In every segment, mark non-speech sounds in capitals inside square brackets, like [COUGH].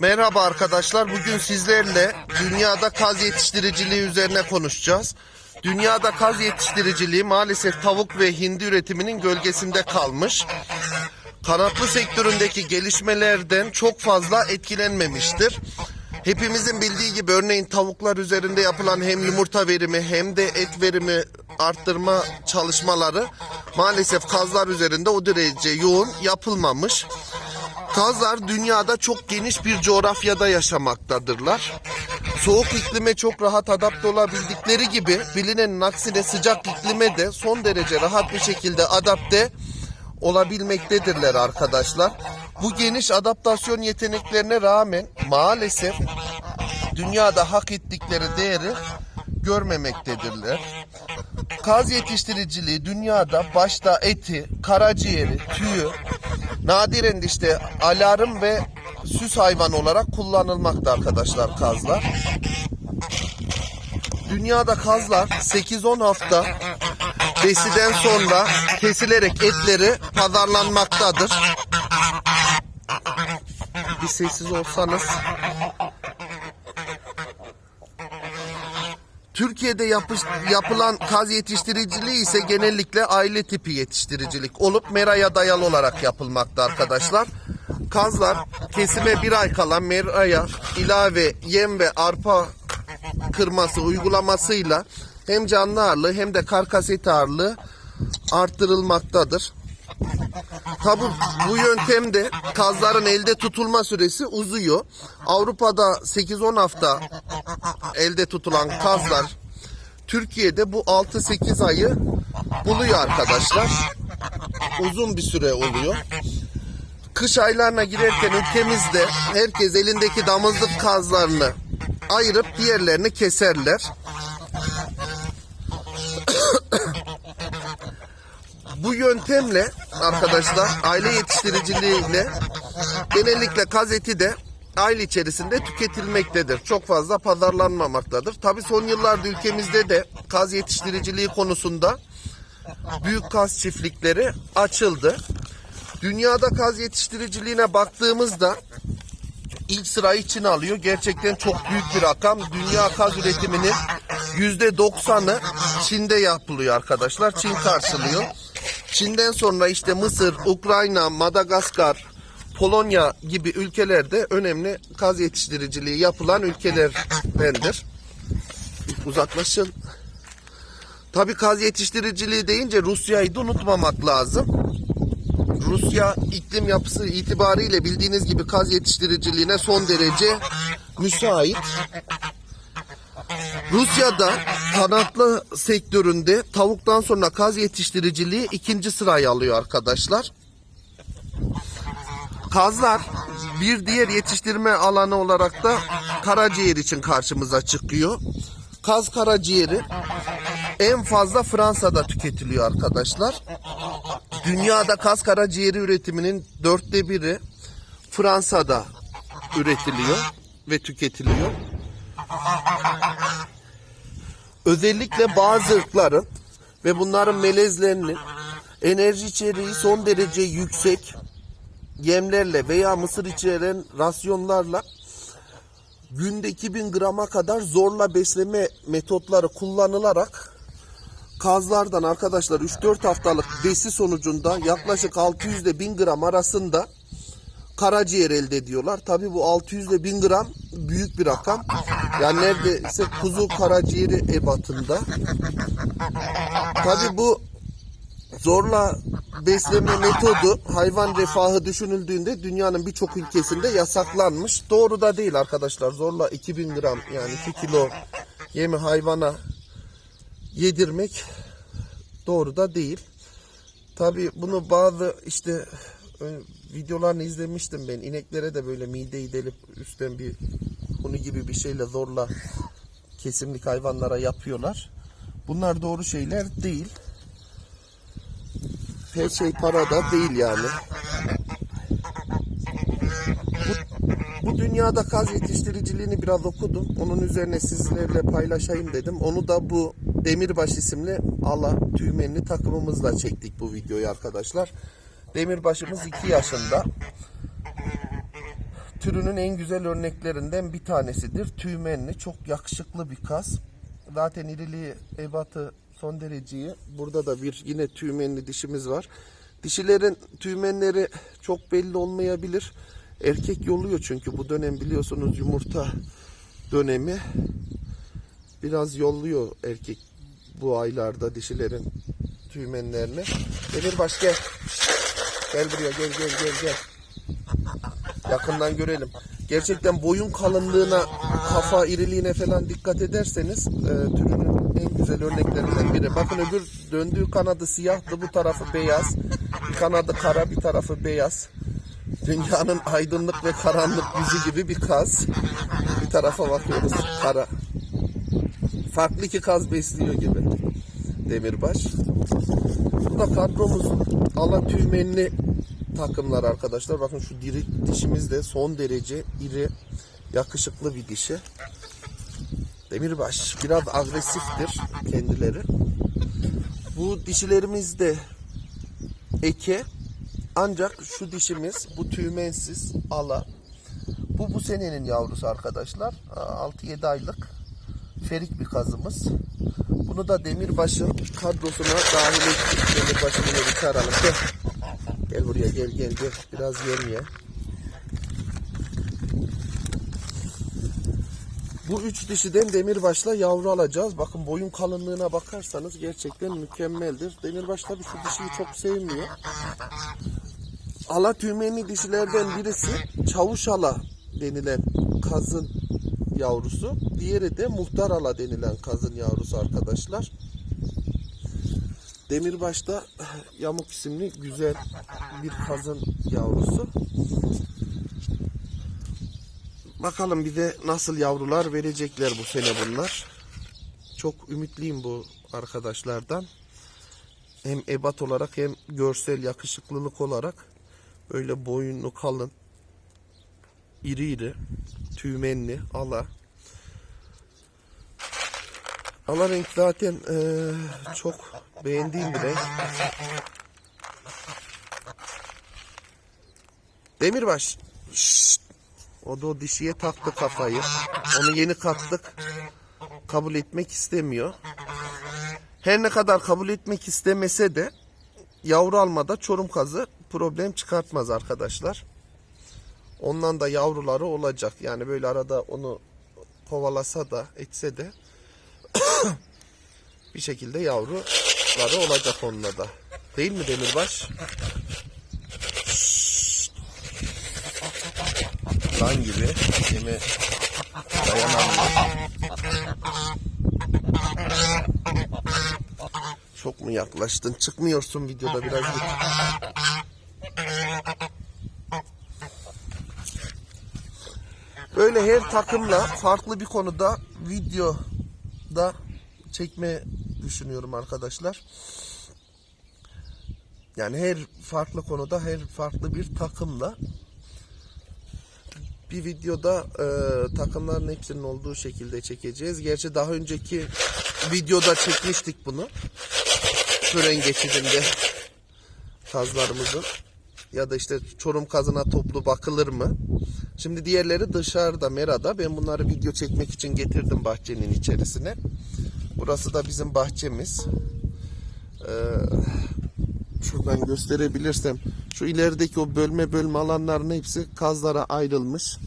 Merhaba arkadaşlar. Bugün sizlerle dünyada kaz yetiştiriciliği üzerine konuşacağız. Dünyada kaz yetiştiriciliği maalesef tavuk ve hindi üretiminin gölgesinde kalmış. Kanatlı sektöründeki gelişmelerden çok fazla etkilenmemiştir. Hepimizin bildiği gibi örneğin tavuklar üzerinde yapılan hem yumurta verimi hem de et verimi arttırma çalışmaları maalesef kazlar üzerinde o derece yoğun yapılmamış. Kazlar dünyada çok geniş bir coğrafyada yaşamaktadırlar. Soğuk iklime çok rahat adapte olabildikleri gibi bilinenin aksine sıcak iklime de son derece rahat bir şekilde adapte olabilmektedirler arkadaşlar. Bu geniş adaptasyon yeteneklerine rağmen maalesef dünyada hak ettikleri değeri görmemektedirler. Kaz yetiştiriciliği dünyada başta eti, karaciğeri, tüyü, nadiren işte alarm ve süs hayvan olarak kullanılmakta arkadaşlar kazlar. Dünyada kazlar 8-10 hafta besiden sonra kesilerek etleri pazarlanmaktadır. Bir sessiz olsanız. Türkiye'de yapış, yapılan kaz yetiştiriciliği ise genellikle aile tipi yetiştiricilik olup meraya dayalı olarak yapılmakta arkadaşlar. Kazlar kesime bir ay kala meraya ilave yem ve arpa kırması uygulamasıyla hem canlı ağırlığı hem de karkas et ağırlığı arttırılmaktadır. Tabi bu yöntemde kazların elde tutulma süresi uzuyor. Avrupa'da 8-10 hafta elde tutulan kazlar Türkiye'de bu 6-8 ayı buluyor arkadaşlar. Uzun bir süre oluyor. Kış aylarına girerken ülkemizde herkes elindeki damızlık kazlarını ayırıp diğerlerini keserler. Bu yöntemle arkadaşlar aile yetiştiriciliğiyle genellikle kaz eti de aile içerisinde tüketilmektedir. Çok fazla pazarlanmamaktadır. Tabi son yıllarda ülkemizde de kaz yetiştiriciliği konusunda büyük kaz çiftlikleri açıldı. Dünyada kaz yetiştiriciliğine baktığımızda ilk sırayı Çin alıyor. Gerçekten çok büyük bir rakam. Dünya kaz üretiminin %90'ı Çin'de yapılıyor arkadaşlar. Çin karşılıyor. Çin'den sonra işte Mısır, Ukrayna, Madagaskar, Polonya gibi ülkelerde önemli kaz yetiştiriciliği yapılan ülkelerdendir. Uzaklaşın. Tabi kaz yetiştiriciliği deyince Rusya'yı da unutmamak lazım. Rusya iklim yapısı itibariyle bildiğiniz gibi kaz yetiştiriciliğine son derece müsait. Rusya'da kanatlı sektöründe tavuktan sonra kaz yetiştiriciliği ikinci sırayı alıyor arkadaşlar. Kazlar bir diğer yetiştirme alanı olarak da karaciğer için karşımıza çıkıyor. Kaz karaciğeri en fazla Fransa'da tüketiliyor arkadaşlar. Dünyada kaz karaciğeri üretiminin dörtte biri Fransa'da üretiliyor ve tüketiliyor. Özellikle bazı ırkların ve bunların melezlerinin enerji içeriği son derece yüksek yemlerle veya mısır içeren rasyonlarla günde 2000 grama kadar zorla besleme metotları kullanılarak kazlardan arkadaşlar 3-4 haftalık besi sonucunda yaklaşık 600 ile 1000 gram arasında karaciğer elde ediyorlar. Tabi bu 600 ile 1000 gram büyük bir rakam. Yani neredeyse kuzu karaciğeri ebatında. Tabi bu zorla besleme metodu hayvan refahı düşünüldüğünde dünyanın birçok ülkesinde yasaklanmış. Doğru da değil arkadaşlar. Zorla 2000 gram yani 2 kilo yemi hayvana yedirmek doğru da değil. Tabi bunu bazı işte e, videolarını izlemiştim ben. İneklere de böyle mideyi delip üstten bir bunu gibi bir şeyle zorla kesimlik hayvanlara yapıyorlar. Bunlar doğru şeyler değil. Her şey parada değil yani. Bu, bu dünyada kaz yetiştiriciliğini biraz okudum. Onun üzerine sizlerle paylaşayım dedim. Onu da bu Demirbaş isimli ala tüymenli takımımızla çektik bu videoyu arkadaşlar. Demirbaşımız 2 yaşında. Türünün en güzel örneklerinden bir tanesidir. Tüymenli, çok yakışıklı bir kaz. Zaten iriliği, ebatı son dereceyi. Burada da bir yine tüymenli dişimiz var. Dişilerin tüymenleri çok belli olmayabilir. Erkek yoluyor çünkü bu dönem biliyorsunuz yumurta dönemi. Biraz yolluyor erkek bu aylarda dişilerin tüymenlerini. Demirbaş gel. Gel buraya gel gel gel gel. Yakından görelim. Gerçekten boyun kalınlığına, kafa iriliğine falan dikkat ederseniz e, türünün en güzel örneklerinden biri. Bakın öbür döndüğü kanadı siyahtı, bu tarafı beyaz. Bir kanadı kara, bir tarafı beyaz. Dünyanın aydınlık ve karanlık yüzü gibi bir kaz. Bir tarafa bakıyoruz, kara. Farklı iki kaz besliyor gibi. Demirbaş. Bu da kadromuzun ala tüymenli takımlar arkadaşlar. Bakın şu diri, dişimiz de son derece iri, yakışıklı bir dişi. Demirbaş biraz agresiftir kendileri. Bu dişilerimiz de eke ancak şu dişimiz bu tüymensiz ala. Bu bu senenin yavrusu arkadaşlar. 6-7 aylık ferik bir kazımız. Bunu da Demirbaş'ın kadrosuna dahil ettik. Demirbaş'ı bir çağıralım. Gel. Gel buraya gel gel gel. Biraz yem ye. Bu üç dişiden Demirbaş'la yavru alacağız. Bakın boyun kalınlığına bakarsanız gerçekten mükemmeldir. Demirbaş tabii şu dişiyi çok sevmiyor. Ala tüymenli dişilerden birisi çavuş ala denilen kazın yavrusu. Diğeri de muhtar ala denilen kazın yavrusu arkadaşlar. Demirbaş'ta [SIGHS] Yamuk isimli güzel bir kazın yavrusu. Bakalım bir de nasıl yavrular verecekler bu sene bunlar. Çok ümitliyim bu arkadaşlardan. Hem ebat olarak hem görsel yakışıklılık olarak böyle boyunlu kalın, iri iri, tüymenli, ala. Ala renk zaten eee, çok beğendiğim bir renk. Demirbaş. Şşt. O da o dişiye taktı kafayı. Onu yeni kattık. Kabul etmek istemiyor. Her ne kadar kabul etmek istemese de yavru almada çorum kazı problem çıkartmaz arkadaşlar. Ondan da yavruları olacak. Yani böyle arada onu kovalasa da etse de [COUGHS] bir şekilde yavruları olacak onunla da. Değil mi Demirbaş? Lan gibi yeme dayanamıyor. Çok mu yaklaştın? Çıkmıyorsun videoda biraz git. Böyle her takımla farklı bir konuda videoda çekme düşünüyorum arkadaşlar. Yani her farklı konuda her farklı bir takımla bir videoda e, takımların hepsinin olduğu şekilde çekeceğiz. Gerçi daha önceki videoda çekmiştik bunu. Tören geçidinde kazlarımızın ya da işte Çorum kazına toplu bakılır mı? Şimdi diğerleri dışarıda Mera'da. Ben bunları video çekmek için getirdim bahçenin içerisine. Burası da bizim bahçemiz. Ee, şuradan gösterebilirsem şu ilerideki o bölme bölme alanların hepsi kazlara ayrılmış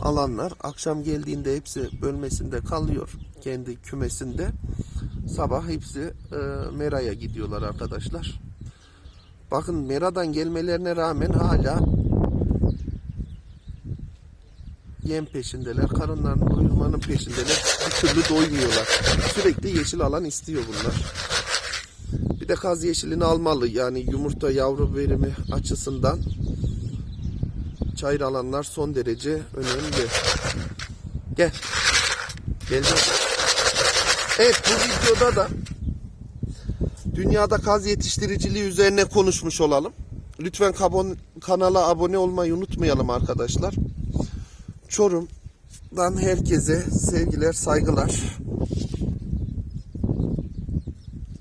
alanlar. Akşam geldiğinde hepsi bölmesinde kalıyor kendi kümesinde. Sabah hepsi e, Mera'ya gidiyorlar arkadaşlar. Bakın Mera'dan gelmelerine rağmen hala yem peşindeler. Karınlarını doyurmanın peşindeler. Bir türlü doymuyorlar. Sürekli yeşil alan istiyor bunlar. Bir de kaz yeşilini almalı. Yani yumurta yavru verimi açısından çayır alanlar son derece önemli. Gel. Gel. Evet bu videoda da dünyada kaz yetiştiriciliği üzerine konuşmuş olalım. Lütfen kanala abone olmayı unutmayalım arkadaşlar. Çorum'dan herkese sevgiler, saygılar.